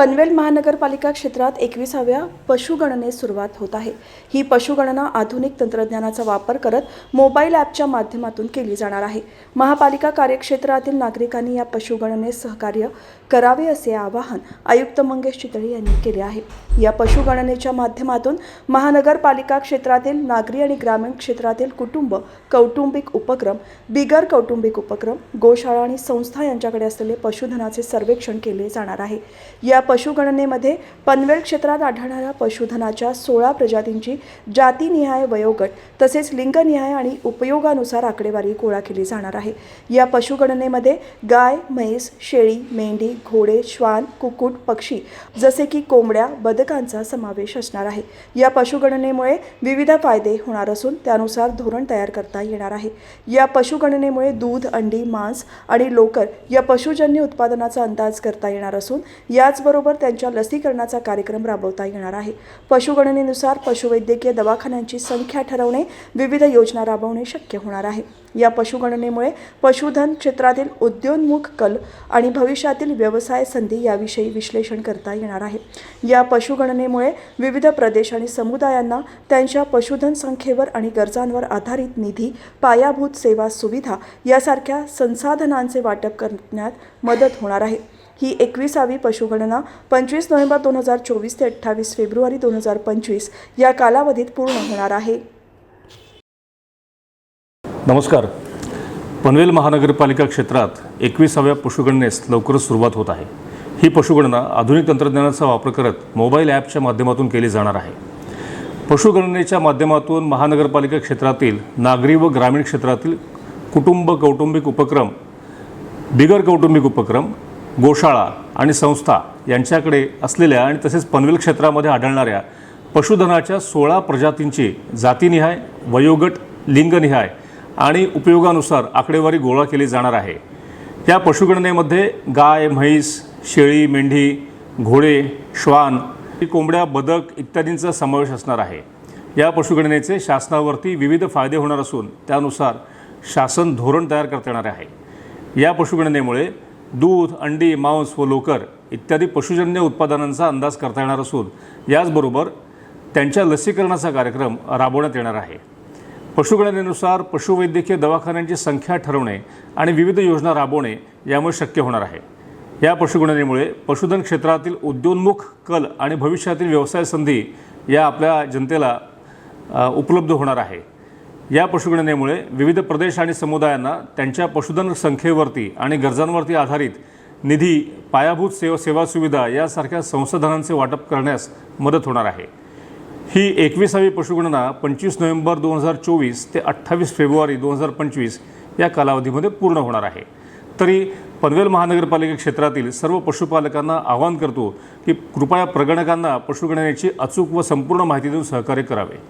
पनवेल महानगरपालिका क्षेत्रात एकविसाव्या पशुगणनेस सुरुवात होत आहे. ही पशुगणना आधुनिक तंत्रज्ञानाचा वापर करत मोबाईल ॲपच्या माध्यमातून केली जाणार आहे. महापालिका कार्यक्षेत्रातील नागरिकांनी या पशुगणनेस सहकार्य करावे असे आवाहन आयुक्त मंगेश चितळे यांनी केले आहे. या पशुगणनेच्या माध्यमातून महानगरपालिका क्षेत्रातील नागरी आणि ग्रामीण क्षेत्रातील कुटुंब कौटुंबिक उपक्रम बिगर कौटुंबिक उपक्रम गोशाळा आणि संस्था यांच्याकडे असलेले पशुधनाचे सर्वेक्षण केले जाणार आहे. या पशुगणनेमध्ये पनवेल क्षेत्रात आढळणाऱ्या पशुधनाच्या सोळा प्रजातींची जातीनिहाय वयोगट तसेच लिंगनिहाय आणि उपयोगानुसार आकडेवारी गोळा केली जाणार आहे. या पशुगणनेमध्ये गाय म्हैस शेळी मेंढी घोडे श्वान कुक्कुट पक्षी जसे की कोंबड्या बदकांचा समावेश असणार आहे. या पशुगणनेमुळे विविध फायदे होणार असून त्यानुसार धोरण तयार करता येणार आहे. या पशुगणनेमुळे दूध अंडी मांस आणि लोकर या पशुजन्य उत्पादनाचा अंदाज करता येणार असून त्याचबरोबर त्यांच्या लसीकरणाचा कार्यक्रम राबवता येणार आहे. पशुगणनेनुसार पशुवैद्यकीय दवाखान्यांची संख्या ठरवणे विविध योजना राबवणे शक्य होणार आहे. या पशुगणनेमुळे पशुधन क्षेत्रातील उद्योन्मुख कल आणि भविष्यातील व्यवसाय संधी याविषयी विश्लेषण करता येणार आहे. या पशुगणनेमुळे विविध प्रदेश आणि समुदायांना त्यांच्या पशुधन संख्येवर आणि गरजांवर आधारित निधी पायाभूत सेवा सुविधा यासारख्या संसाधनांचे वाटप करण्यात मदत होणार आहे. ही एकविसावी पशुगणना पंचवीस नोव्हेंबर दोन हजार चोवीस ते अठ्ठावीस फेब्रुवारी दोन हजार पंचवीस या कालावधीत पूर्ण होणार आहे. नमस्कार. पनवेल महानगरपालिका क्षेत्रात एकविसाव्या पशुगणनेस लवकरच सुरुवात होत आहे. ही पशुगणना आधुनिक तंत्रज्ञानाचा वापर करत मोबाईल ॲपच्या माध्यमातून केली जाणार आहे. पशुगणनेच्या माध्यमातून महानगरपालिका क्षेत्रातील नागरी व ग्रामीण क्षेत्रातील कुटुंब कौटुंबिक उपक्रम बिगर कौटुंबिक उपक्रम गोशाळा आणि संस्था यांच्याकडे असलेल्या आणि तसेच पनवेल क्षेत्रामध्ये आढळणाऱ्या पशुधनाच्या सोळा प्रजातींची जातीनिहाय वयोगट लिंगनिहाय आणि उपयोगानुसार आकडेवारी गोळा केली जाणार आहे. या पशुगणनेमध्ये गाय म्हैस शेळी मेंढी घोडे श्वान कोंबड्या बदक इत्यादींचा समावेश असणार आहे. या पशुगणनेचे शासनावरती विविध फायदे होणार असून त्यानुसार शासन धोरण तयार करता येणार आहे. या पशुगणनेमुळे दूध अंडी मांस व लोकर इत्यादी पशुजन्य उत्पादनांचा अंदाज करता येणार असून याचबरोबर त्यांच्या लसीकरणाचा कार्यक्रम राबवण्यात येणार आहे. पशुगणनेनुसार पशुवैद्यकीय दवाखान्यांची संख्या ठरवणे आणि विविध योजना राबवणे यामुळे शक्य होणार आहे. या पशुगणनेमुळे पशुधन क्षेत्रातील उद्योन्मुख कल आणि भविष्यातील व्यवसाय संधी या आपल्या जनतेला उपलब्ध होणार आहे. या पशुगणनेमुळे विविध प्रदेश आणि समुदायांना त्यांच्या पशुधन संख्येवरती आणि गरजांवरती आधारित निधी पायाभूत सेवा सेवा सुविधा यासारख्या संसाधनांचे वाटप करण्यास मदत होणार आहे. ही एकविसावी पशुगणना पंचवीस नोव्हेंबर दोन हजार चोवीस ते अठ्ठावीस फेब्रुवारी दोन हजार पंचवीस या कालावधीमध्ये पूर्ण होणार आहे. तरी पनवेल महानगरपालिका क्षेत्रातील सर्व पशुपालकांना आवाहन करतो की कृपया प्रगणकांना पशुगणनेची अचूक व संपूर्ण माहिती देऊन सहकार्य करावे.